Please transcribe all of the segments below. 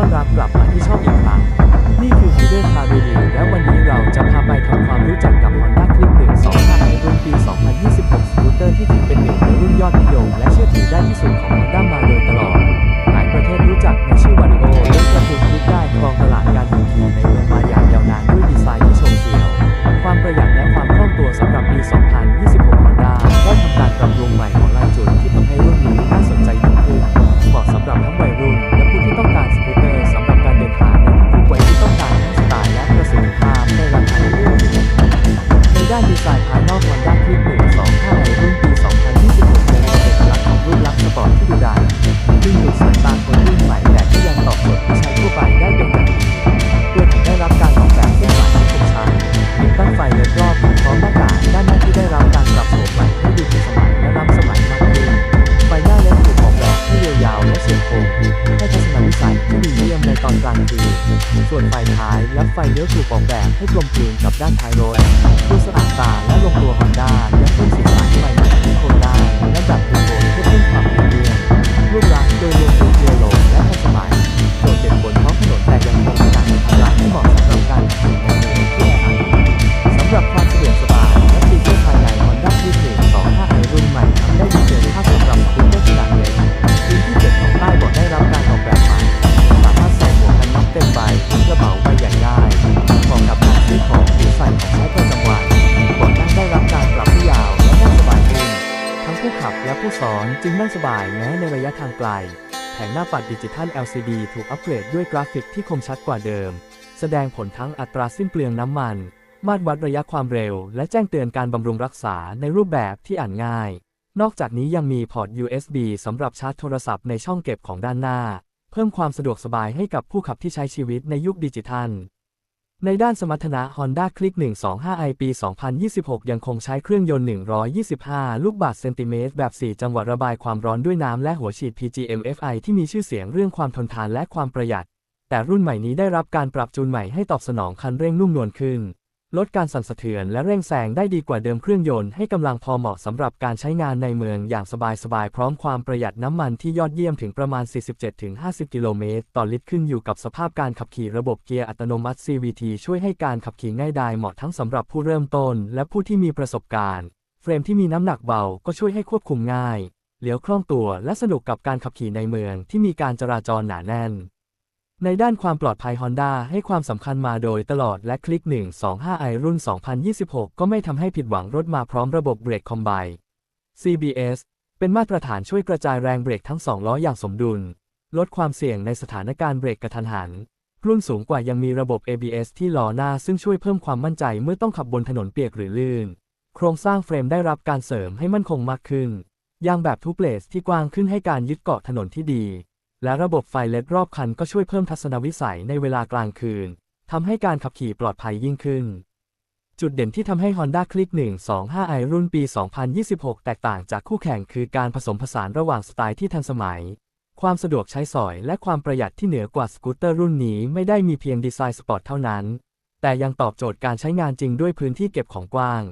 ต้อนรับกลับมาที่ช่องอีกครั้งนี่คือฮีเดอร์คาร์รีวิวและวันนี้เราจะพาไปทำความรู้จักกับ Honda Click 125ในรุ่นปี 2026 สกูตเตอร์ที่ถือเป็นหนึ่งในรุ่นยอดนิยม และเชื่อถือได้ที่สุดของ Honda มาโดยตลอด หลายประเทศรู้จักในชื่อวานิโอและประกูลคลิกได้ครองตลาดการยูทีในเมืองมาอย่างยาวนานด้วยดีไซน์ที่ชมเชียว ความประหยัดและความคล่องตัวสำหรับปี 2026 Honda ได้ทำการปรับปรุงใหม่ของลายจุดที่ทำให้รุ่นนี้น่าสนใจยิ่งขึ้นเหมาะสำหรับทั้งวัยรุ่นาวและเสียงโคมให้ทัศนวิสัยที่ดีเยี่ยมในตอนกลางคืนส่วนไฟท้ายและไฟเลี้ยวถูกออกแบบให้กลมกลืนกับด้านท้ายรถดูสะอาดตาและลงตัวฮอนด้า ผู้ขับและผู้ซ้อนจึงนั่งสบายแม้ในระยะทางไกล แผงหน้าปัดดิจิทัล LCD ถูกอัปเกรดด้วยกราฟิกที่คมชัดกว่าเดิม แสดงผลทั้งอัตราสิ้นเปลืองน้ำมัน มาตรวัดระยะความเร็ว และแจ้งเตือนการบำรุงรักษาในรูปแบบที่อ่านง่าย นอกจากนี้ยังมีพอร์ต USB สำหรับชาร์จโทรศัพท์ในช่องเก็บของด้านหน้า เพิ่มความสะดวกสบายให้กับผู้ขับที่ใช้ชีวิตในยุคดิจิทัล ในด้านสมรรถนะ Honda Click 125i ปี 2026 ยังคงใช้เครื่องยนต์ 125 ลูกบาศก์เซนติเมตรแบบ 4 จังหวะระบายความร้อนด้วยน้ำและหัวฉีด PGM-FI ที่มีชื่อเสียงเรื่องความทนทานและความประหยัด แต่รุ่นใหม่นี้ได้รับการปรับจูนใหม่ให้ตอบสนองคันเร่งนุ่มนวลขึ้น ลดการสั่นสะเทือนและเร่งแซงได้ดีกว่าเดิมเครื่องยนต์ให้กำลังพอเหมาะสำหรับการใช้งานในเมืองอย่างสบายๆ พร้อมความประหยัดน้ำมันที่ยอดเยี่ยมถึงประมาณ 47-50 กิโลเมตรต่อลิตรขึ้นอยู่กับสภาพการขับขี่ระบบเกียร์อัตโนมัติ CVT ช่วยให้การขับขี่ง่ายดายเหมาะทั้งสำหรับผู้เริ่มต้นและผู้ที่มีประสบการณ์ เฟรมที่มีน้ำหนักเบาก็ช่วยให้ควบคุมง่ายเลี้ยวคล่องตัวและสนุกกับการขับขี่ในเมืองที่มีการจราจรหนาแน่น ในด้านความปลอดภัย Honda ให้ความสำคัญมาโดยตลอดและคลิก 125i รุ่น 2026 ก็ไม่ทำให้ผิดหวังรถมาพร้อมระบบเบรกคอมไบ CBS เป็นมาตรฐานช่วยกระจายแรงเบรกทั้งสองล้ออย่างสมดุล ลดความเสี่ยงในสถานการณ์เบรกกระทันหัน รุ่นสูงกว่ายังมีระบบ ABS ที่ล้อหน้าซึ่งช่วยเพิ่มความมั่นใจเมื่อต้องขับบนถนนเปียกหรือลื่น โครงสร้างเฟรมได้รับการเสริมให้มั่นคงมากขึ้น ยางแบบทูเบลสที่กว้างขึ้นให้การยึดเกาะถนนที่ดี และระบบไฟเลดรอบคันก็ช่วยเพิ่มทัศนวิสัยในเวลากลางคืนทำให้การขับขี่ปลอดภัยยิ่งขึ้น จุดเด่นที่ทำให้ Honda Click 125i รุ่นปี 2026 แตกต่างจากคู่แข่งคือการผสมผสานระหว่างสไตล์ที่ทันสมัย ความสะดวกใช้สอยและความประหยัดที่เหนือกว่าสกูตเตอร์รุ่นนี้ไม่ได้มีเพียงดีไซน์สปอร์ตเท่านั้น แต่ยังตอบโจทย์การใช้งานจริงด้วยพื้นที่เก็บของกว้าง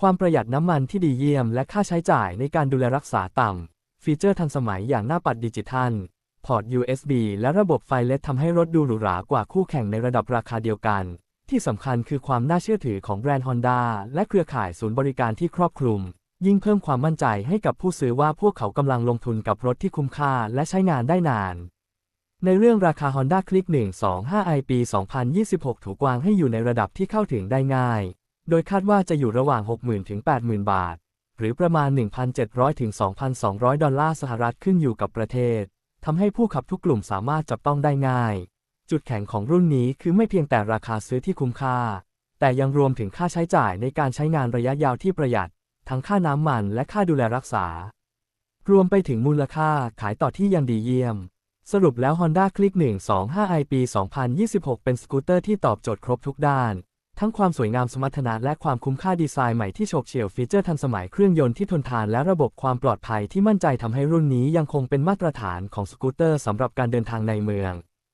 ความประหยัดน้ำมันที่ดีเยี่ยม และค่าใช้จ่ายในการดูแลรักษาต่ำฟีเจอร์ทันสมัยอย่างหน้าปัดดิจิทัล พอร์ต USB และระบบไฟเลสทำให้รถดูหรูหรากว่าคู่แข่งในระดับราคาเดียวกัน ที่สำคัญคือความน่าเชื่อถือของแบรนด์ Honda และเครือข่ายศูนย์บริการที่ครอบคลุม ยิ่งเพิ่มความมั่นใจให้กับผู้ซื้อว่าพวกเขากำลังลงทุนกับรถที่คุ้มค่าและใช้งานได้นาน ในเรื่องราคา Honda Click 125i ปี 2026 ถูกวางให้อยู่ในระดับที่เข้าถึงได้ง่าย โดยคาดว่าจะอยู่ระหว่าง 60,000ถึง80,000 บาท หรือประมาณ 1,700ถึง2,200 ดอลลาร์สหรัฐขึ้นอยู่กับประเทศ ทำให้ผู้ขับทุกกลุ่มสามารถจับต้องได้ง่าย จุดแข็งของรุ่นนี้คือไม่เพียงแต่ราคาซื้อที่คุ้มค่า แต่ยังรวมถึงค่าใช้จ่ายในการใช้งานระยะยาวที่ประหยัด ทั้งค่าน้ำมันและค่าดูแลรักษา รวมไปถึงมูลค่าขายต่อที่ยังดีเยี่ยม สรุปแล้ว Honda Click 125i ปี 2026 เป็นสกูตเตอร์ที่ตอบโจทย์ครบทุกด้าน ทั้งความสวยงามสมรรถนะและความคุ้มค่าดีไซน์ใหม่ที่โฉบเฉี่ยวฟีเจอร์ทันสมัยเครื่องยนต์ที่ทนทานและระบบความปลอดภัยที่มั่นใจทำให้รุ่นนี้ยังคงเป็นมาตรฐานของสกูตเตอร์สำหรับการเดินทางในเมือง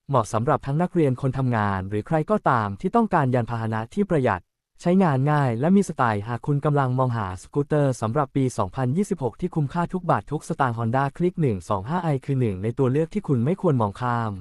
เหมาะสำหรับทั้งนักเรียนคนทำงาน หรือใครก็ตามที่ต้องการยานพาหนะที่ประหยัด ใช้งานง่ายและมีสไตล์หากคุณกำลังมองหาสกูตเตอร์สำหรับปี 2026 ที่คุ้มค่าทุกบาททุกสตางค์ Honda Click 125i คือหนึ่งในตัวเลือกที่คุณไม่ควรมองข้าม